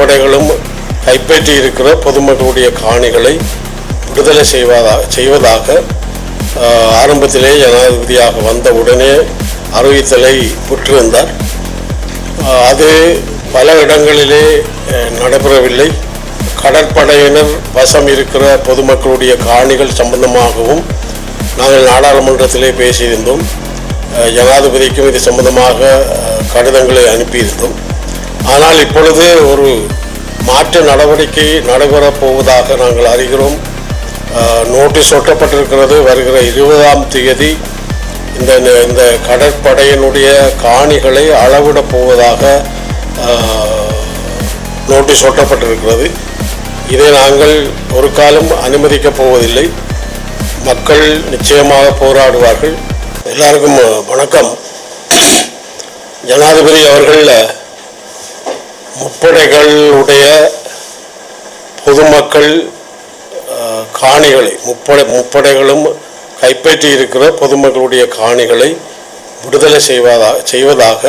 முப்படைகளும் கைப்பற்றி இருக்கிற பொதுமக்களுடைய காணிகளை விடுதலை செய்வதா செய்வதாக ஆரம்பத்திலே ஜனாதிபதியாக வந்த உடனே அறிவித்தலை பெற்றிருந்தார். அது பல இடங்களிலே நடைபெறவில்லை. கடற்படையினர் வசம் இருக்கிற பொதுமக்களுடைய காணிகள் சம்பந்தமாகவும் நாங்கள் நாடாளுமன்றத்திலே பேசியிருந்தோம். ஜனாதிபதிக்கும் இது சம்பந்தமாக கடிதங்களை அனுப்பியிருந்தோம். ஆனால் இப்பொழுது ஒரு மாற்று நடவடிக்கை நடைபெறப் போவதாக நாங்கள் அறிகிறோம். நோட்டீஸ் ஒட்டப்பட்டிருக்கிறது. வருகிற இருபதாம் தேதி இந்த இந்த கடற்படையினுடைய காணிகளை அளவிடப் போவதாக நோட்டீஸ் ஒட்டப்பட்டிருக்கிறது. இதை நாங்கள் ஒரு காலம் அனுமதிக்கப் போவதில்லை. மக்கள் நிச்சயமாக போராடுவார்கள். எல்லாருக்கும் வணக்கம். ஜனாதிபதி அவர்கள் முப்படைகளுடைய பொதுமக்கள் காணிகளை முப்படை முப்படைகளும் கைப்பற்றி இருக்கிற பொதுமக்களுடைய காணிகளை விடுதலை செய்வதாக செய்வதாக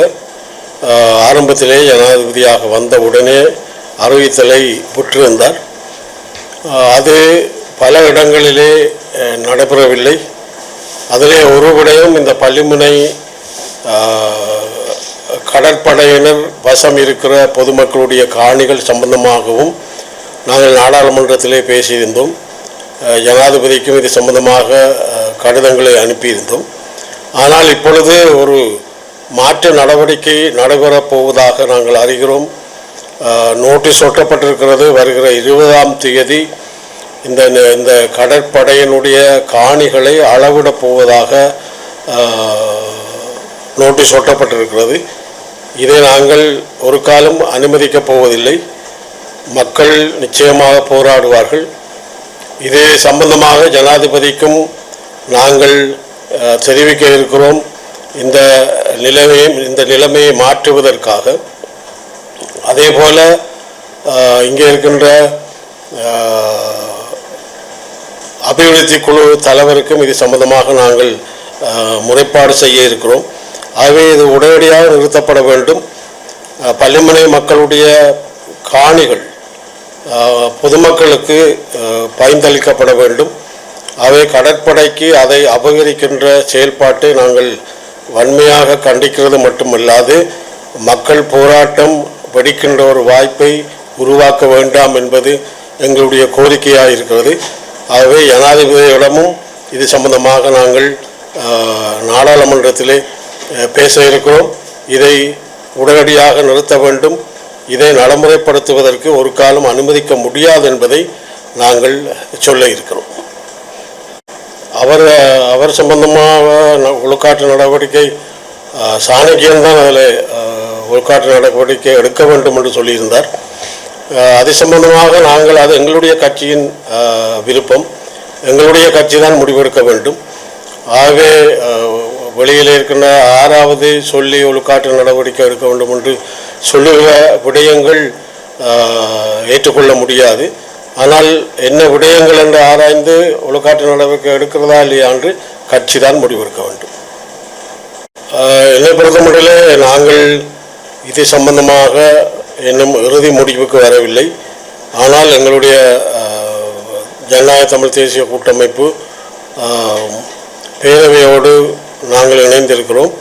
ஆரம்பத்திலே ஜனாதிபதியாக வந்த உடனே அறிவித்தலை பெற்றிருந்தார் அது பல இடங்களிலே நடைபெறவில்லை. அதிலே ஒரு விடயம் இந்த பள்ளிமுனை கடற்படையினர் வசம் இருக்கிற பொதுமக்களுடைய காணிகள் சம்பந்தமாகவும் நாங்கள் நாடாளுமன்றத்திலே பேசியிருந்தோம். ஜனாதிபதிக்கும் இது சம்பந்தமாக கடிதங்களை அனுப்பியிருந்தோம். ஆனால் இப்பொழுது ஒரு மாற்று நடவடிக்கை நடைபெறப் போவதாக நாங்கள் அறிகிறோம். நோட்டீஸ் ஒட்டப்பட்டிருக்கிறது. வருகிற இருபதாம் தேதி இந்த இந்த கடற்படையினுடைய காணிகளை அளவிடப் போவதாக நோட்டீஸ் ஒட்டப்பட்டிருக்கிறது. இதை நாங்கள் ஒரு காலம் அனுமதிக்கப் போவதில்லை. மக்கள் நிச்சயமாக போராடுவார்கள். இது சம்பந்தமாக ஜனாதிபதிக்கும் நாங்கள் தெரிவிக்க இருக்கிறோம். இந்த நிலைமையை இந்த நிலைமையை மாற்றுவதற்காக. அதே போல இங்கே இருக்கின்ற அபிவிருத்தி குழு தலைவருக்கும் இது சம்பந்தமாக நாங்கள் முறைப்பாடு செய்ய இருக்கிறோம். ஆகவே இது உடனடியாக நிறுத்தப்பட வேண்டும். பள்ளிமனை மக்களுடைய காணிகள் பொதுமக்களுக்கு பயந்தளிக்கப்பட வேண்டும். அவை கடற்படைக்கு அதை அபகரிக்கின்ற செயல்பாட்டை நாங்கள் வன்மையாக கண்டிக்கிறது மட்டுமல்லாது மக்கள் போராட்டம் வெடிக்கின்ற ஒரு வாய்ப்பை உருவாக்க வேண்டாம் என்பது எங்களுடைய கோரிக்கையாக இருக்கிறது. ஆகவே ஜனாதிபதியிடமும் இது சம்பந்தமாக நாங்கள் நாடாளுமன்றத்திலே பேச இருக்கிறோம். இதை உடனடியாக நிறுத்த வேண்டும். இதை நடைமுறைப்படுத்துவதற்கு ஒரு காலம் அனுமதிக்க முடியாது என்பதை நாங்கள் சொல்ல இருக்கிறோம். அவர் அவர் சம்பந்தமாக உள்காட்டு ஒழுக்காற்று நடவடிக்கை அஹ், சாணக்கியன் தான் அதில் ஒழுக்காற்று நடவடிக்கை எடுக்க வேண்டும் என்று சொல்லியிருந்தார். அது சம்பந்தமாக நாங்கள் அது எங்களுடைய கட்சியின் விருப்பம். எங்களுடைய கட்சி தான் முடிவெடுக்க வேண்டும். ஆகவே வெளியில் இருக்கின்ற ஆறாவது சொல்லி ஒழுக்காற்று நடவடிக்கை எடுக்க வேண்டும் என்று சொல்லுகிற விடயங்கள் ஏற்றுக்கொள்ள முடியாது. ஆனால் என்ன விடயங்கள் என்று ஆராய்ந்து ஒழுக்காற்று நடவடிக்கை எடுக்கிறதா இல்லையா என்று கட்சி தான் முடிவெடுக்க வேண்டும். என்னை பொறுத்தமட்டில் நாங்கள் இது சம்பந்தமாக இன்னும் இறுதி முடிவுக்கு வரவில்லை. ஆனால் எங்களுடைய ஜனநாயக தமிழ் தேசிய கூட்டமைப்பு பேரவையோடு நாங்கள் இணைந்திருக்கிறோம்.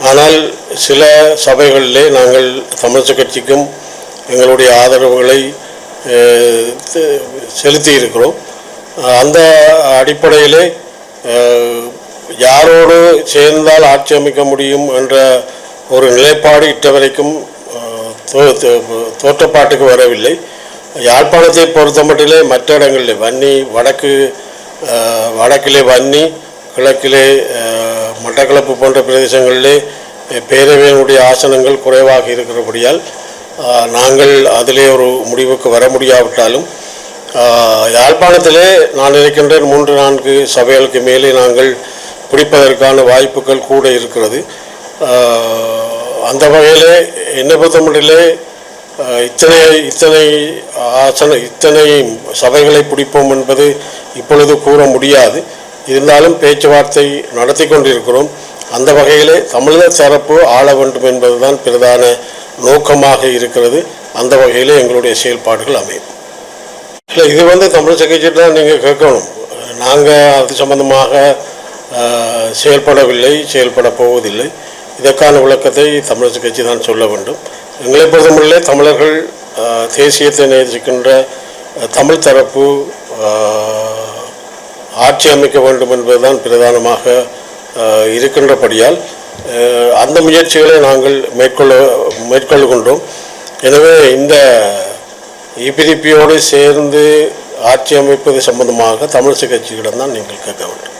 ஆனால் சில சபைகளிலே நாங்கள் தமிழ் கட்சிக்கும் எங்களுடைய ஆதரவுகளை செலுத்தி இருக்கிறோம் அந்த அடிப்படையிலே யாரோடு சேர்ந்தால் ஆட்சி அமைக்க முடியும் என்ற ஒரு நிலைப்பாடு இட்டவரைக்கும் தோ- தோற்றப்பாட்டுக்கு வரவில்லை. யாழ்ப்பாணத்தை பொறுத்தமட்டிலே மற்ற இடங்களிலே வன்னி வடக்கு வடக்கிலே வன்னி கிழக்கிலே மட்டக்களப்பு போன்ற பிரதேசங்களிலே பேரவையினுடைய ஆசனங்கள் குறைவாக இருக்கிறபடியால் நாங்கள் அதிலே ஒரு முடிவுக்கு வர முடியாவிட்டாலும் யாழ்ப்பாணத்திலே நான் இருக்கின்ற மூன்று நான்கு சபைகளுக்கு மேலே நாங்கள் பிடிப்பதற்கான வாய்ப்புகள் கூட இருக்கிறது. அந்த வகையிலே என்னை பொறுத்தமட்டிலே இத்தனை இத்தனை ஆசன இத்தனை சபைகளை பிடிப்போம் என்பது இப்பொழுது கூற முடியாது. இருந்தாலும் பேச்சுவார்த்தை நடத்தி கொண்டிருக்கிறோம். அந்த வகையிலே தமிழர் தரப்பு ஆள வேண்டும் என்பதுதான் பிரதான நோக்கமாக இருக்கிறது. அந்த வகையில் எங்களுடைய செயல்பாடுகள் அமையும். இல்லை இது வந்து தமிழ் கட்சிட்டு தான் நீங்கள் கேட்கணும். நாங்கள் அது சம்பந்தமாக செயல்படவில்லை செயல்பட போவதில்லை. இதற்கான விளக்கத்தை தமிழர் கட்சி தான் சொல்ல வேண்டும். எங்களை பொறுத்தமட்டிலே தமிழர்கள் தேசியத்தை நேசிக்கின்ற தமிழ் தரப்பு ஆட்சி அமைக்க வேண்டும் என்பதுதான் பிரதானமாக இருக்கின்றபடியால் அந்த முயற்சிகளை நாங்கள் மேற்கொள்ள மேற்கொள்கின்றோம். எனவே இந்த இபிடிபியோடு சேர்ந்து ஆட்சி அமைப்பது சம்பந்தமாக தமிழிசை கட்சியிடம் தான் நீங்கள் கேட்க வேண்டும்.